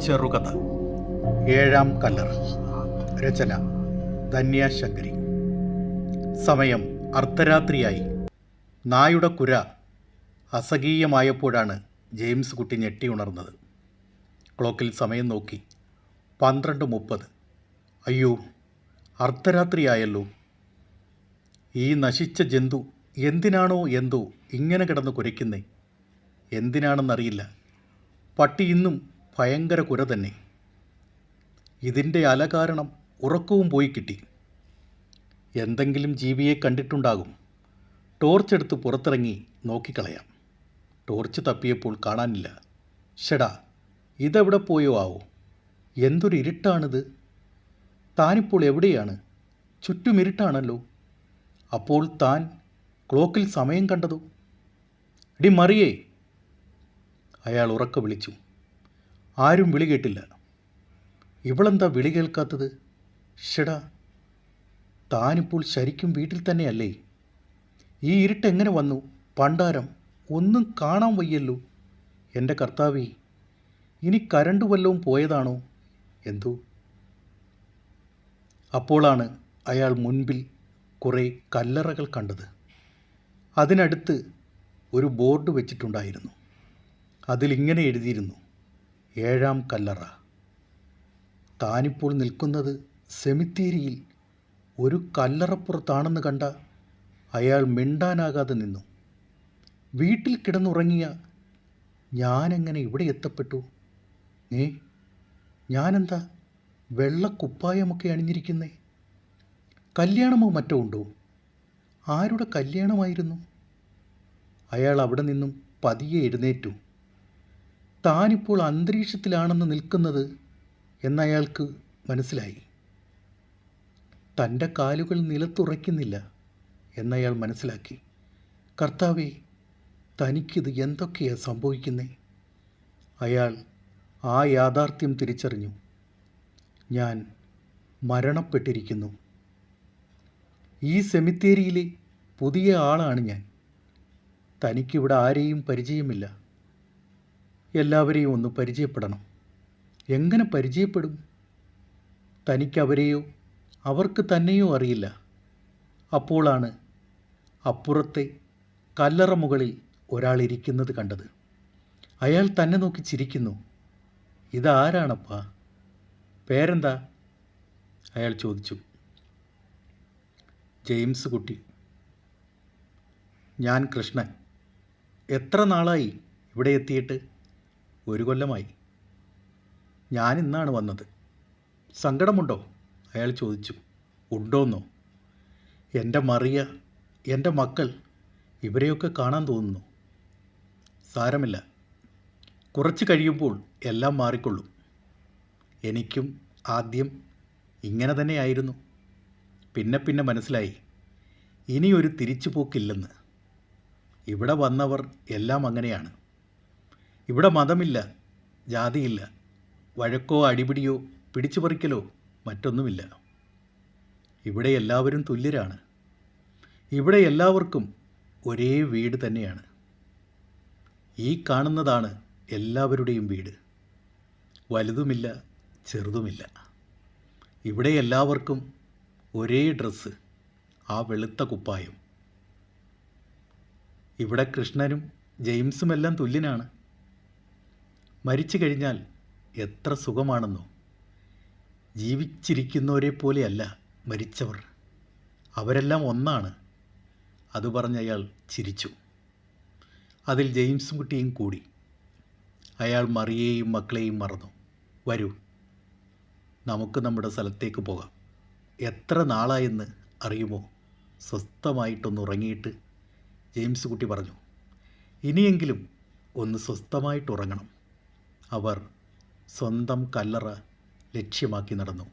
ചെറുകഥ. ഏഴാം കല്ലർ രചന ധന്യാശങ്കരി സമയം അർദ്ധരാത്രിയായി. നായുടെ കുര അസഹീയമായപ്പോഴാണ് ജെയിംസ് കുട്ടി ഞെട്ടി ഉണർന്നത്. ക്ലോക്കിൽ സമയം നോക്കി. പന്ത്രണ്ട് മുപ്പത്. അയ്യോ അർദ്ധരാത്രിയായല്ലോ. ഈ നശിച്ച ജന്തു എന്തിനാണോ എന്തോ ഇങ്ങനെ കിടന്ന് കുരയ്ക്കുന്നേ? എന്തിനാണെന്നറിയില്ല. പട്ടി ഇന്നും ഭയങ്കര കുര തന്നെ. ഇതിന്റെ അല കാരണം ഉറക്കവും പോയി കിട്ടി. എന്തെങ്കിലും ജീവിയെ കണ്ടിട്ടുണ്ടാകും. ടോർച്ച് എടുത്ത് പുറത്തിറങ്ങി നോക്കിക്കളയാം. ടോർച്ച് തപ്പിയപ്പോൾ കാണാനില്ല. ഷെടാ ഇതെവിടെ പോയോ ആവോ? എന്തൊരു ഇരുട്ടാണിത്. താനിപ്പോൾ എവിടെയാണ്? ചുറ്റും ഇരുട്ടാണല്ലോ. അപ്പോൾ താൻ ക്ലോക്കിൽ സമയം കണ്ടതോ? ഡി മറിയേ. അയാൾ ഉറക്ക വിളിച്ചു. ആരും വിളി കേട്ടില്ല. ഇവളെന്താ വിളി കേൾക്കാത്തത്? ഷടാ താനിപ്പോൾ ശരിക്കും വീട്ടിൽ തന്നെയല്ലേ? ഈ ഇരുട്ട് എങ്ങനെ വന്നു? പണ്ടാരം ഒന്നും കാണാൻ വയ്യല്ലോ. എന്റെ കർത്താവേ ഇനി കരണ്ട് വല്ലവും പോയതാണോ? എന്തോ? അപ്പോളാണ് അയാൾ മുൻപിൽ കുറേ കല്ലറകൾ കണ്ടത്. അതിനടുത്ത് ഒരു ബോർഡ് വെച്ചിട്ടുണ്ടായിരുന്നു. അതിലിങ്ങനെ എഴുതിയിരുന്നു. ഏഴാം കല്ലറ. താനിപ്പോൾ നിൽക്കുന്നത് സെമിത്തേരിയിൽ ഒരു കല്ലറപ്പുറത്താണെന്ന് കണ്ട അയാൾ മിണ്ടാനാകാതെ നിന്നു. വീട്ടിൽ കിടന്നുറങ്ങിയ ഞാനെങ്ങനെ ഇവിടെ എത്തപ്പെട്ടു? ഏ ഞാനെന്താ വെള്ളക്കുപ്പായമൊക്കെ അണിഞ്ഞിരിക്കുന്നേ? കല്യാണമോ മറ്റോ ഉണ്ടോ? ആരുടെ കല്യാണമായിരുന്നു? അയാൾ അവിടെ നിന്നും പതിയെ എഴുന്നേറ്റു. താനിപ്പോൾ അന്തരീക്ഷത്തിലാണെന്ന് നിൽക്കുന്നത് എന്നയാൾക്ക് മനസ്സിലായി. തന്റെ കാലുകൾ നിലത്തുറയ്ക്കുന്നില്ല എന്നയാൾ മനസ്സിലാക്കി. കർത്താവെ തനിക്കിത് എന്തൊക്കെയാണ് സംഭവിക്കുന്നേ? അയാൾ ആ യാഥാർത്ഥ്യം തിരിച്ചറിഞ്ഞു. ഞാൻ മരണപ്പെട്ടിരിക്കുന്നു. ഈ സെമിത്തേരിയിലെ പുതിയ ആളാണ് ഞാൻ. തനിക്കിവിടെ ആരെയും പരിചയമില്ല. എല്ലാവരെയും ഒന്ന് പരിചയപ്പെടണം. എങ്ങനെ പരിചയപ്പെടും? തനിക്കവരെയോ? അവർക്ക് തന്നെയോ അറിയില്ല. അപ്പോളാണ് അപ്പുറത്തെ കല്ലറ മുകളിൽ ഒരാളിരിക്കുന്നത് കണ്ടത്. അയാൾ തന്നെ നോക്കി ചിരിക്കുന്നു. ഇതാരാണപ്പാ? പേരെന്താ? അയാൾ ചോദിച്ചു. ജെയിംസ് കുട്ടി. ഞാൻ കൃഷ്ണൻ. എത്ര നാളായി ഇവിടെ എത്തിയിട്ട്? ഒരു കൊല്ലമായി. ഞാൻ ഇന്നാണ് വന്നത്. സങ്കടമുണ്ടോ? അയാൾ ചോദിച്ചു. ഉണ്ടോന്നോ? എന്റെ മറിയ എന്റെ മക്കൾ ഇവരെയൊക്കെ കാണാൻ തോന്നുന്നു. സാരമില്ല. കുറച്ച് കഴിയുമ്പോൾ എല്ലാം മാറിക്കൊള്ളും. എനിക്കും ആദ്യം ഇങ്ങനെ തന്നെയായിരുന്നു. പിന്നെ പിന്നെ മനസ്സിലായി. ഇനിയൊരു തിരിച്ചുപോക്കില്ലെന്ന്. ഇവിടെ വന്നവർ എല്ലാം അങ്ങനെയാണ്. ഇവിടെ മതമില്ല ജാതിയില്ല. വഴക്കോ അടിപിടിയോ പിടിച്ചുപറിക്കലോ മറ്റൊന്നുമില്ല. ഇവിടെ എല്ലാവരും തുല്യരാണ്. ഇവിടെ എല്ലാവർക്കും ഒരേ വീട് തന്നെയാണ്. ഈ കാണുന്നതാണ് എല്ലാവരുടെയും വീട്. വലുതുമില്ല ചെറുതുമില്ല. ഇവിടെ എല്ലാവർക്കും ഒരേ ഡ്രസ്സ് ആ വെളുത്ത കുപ്പായം. ഇവിടെ കൃഷ്ണനും ജെയിംസുമെല്ലാം തുല്യനാണ്. മരിച്ചു കഴിഞ്ഞാൽ എത്ര സുഖമാണെന്നോ. ജീവിച്ചിരിക്കുന്നവരെ പോലെയല്ല മരിച്ചവർ. അവരെല്ലാം ഒന്നാണ്. അത് പറഞ്ഞ് അയാൾ ചിരിച്ചു. അതിൽ ജെയിംസും കുട്ടിയും കൂടി. അയാൾ മറിയേയും മക്കളെയും മറന്നു. വരൂ നമുക്ക് നമ്മുടെ സ്ഥലത്തേക്ക് പോകാം. എത്ര നാളായെന്ന് അറിയുമോ? സ്വസ്ഥമായിട്ടൊന്ന് ഉറങ്ങിയിട്ട് ജെയിംസ് കുട്ടി പറഞ്ഞു. ഇനിയെങ്കിലും ഒന്ന് സ്വസ്ഥമായിട്ട് ഉറങ്ങണം. അവർ സ്വന്തം കല്ലറ ലക്ഷ്യമാക്കി നടന്നു.